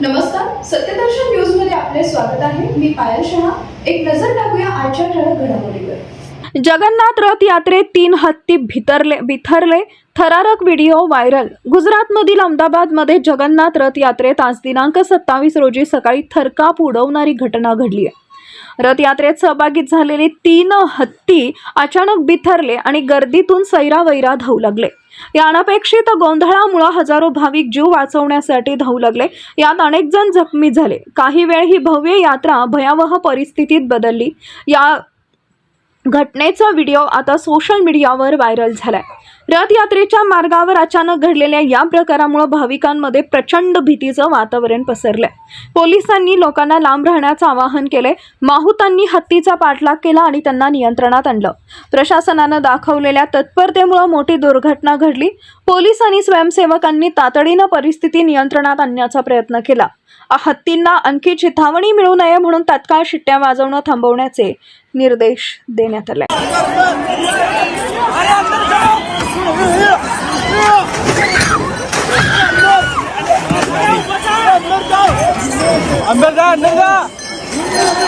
नमस्कार सत्यदर्शन न्यूजमध्ये आपले स्वागत आहे. मी पायल शहा. एक नजर टाकूया आजच्या ठळक घडामोडीवर. जगन्नाथ रथ यात्रेत तीन हत्ती भितरले बिथरले थरारक व्हिडिओ व्हायरल. गुजरातमधील अहमदाबादमध्ये जगन्नाथ रथ यात्रेत आज दिनांक सत्तावीस रोजी सकाळी थरकाप उडवणारी घटना घडली आहे. रथयात्रेत सहभागी झालेले तीन हत्ती अचानक बिथरले आणि गर्दीतून सैरावैरा धावू लागले. या अनपेक्षित गोंधळामुळे हजारो भाविक जीव वाचवण्यासाठी धावू लागले. यात अनेक जण जखमी झाले. काही वेळ ही भव्य यात्रा भयावह परिस्थितीत बदलली. या घटनेचा व्हिडिओ आता सोशल मीडियावर व्हायरल झालाय. रथयात्रेच्या मार्गावर अचानक घडलेल्या या प्रकारामुळे भाविकांमध्ये प्रचंड भीतीचं वातावरण पसरलंय. पोलिसांनी लोकांना लांब राहण्याचं आवाहन केलंय. माहुतांनी हत्तीचा पाठलाग केला आणि त्यांना नियंत्रणात आणलं. प्रशासनानं दाखवलेल्या तत्परतेमुळे मोठी दुर्घटना घडली. पोलीस आणि स्वयंसेवकांनी तातडीनं परिस्थिती नियंत्रणात आणण्याचा प्रयत्न केला. हत्तींना आणखी चिथावणी मिळू नये म्हणून तत्काळ शिट्ट्या वाजवणं थांबवण्याचे निर्देश देण्यात आले. 那个，那个。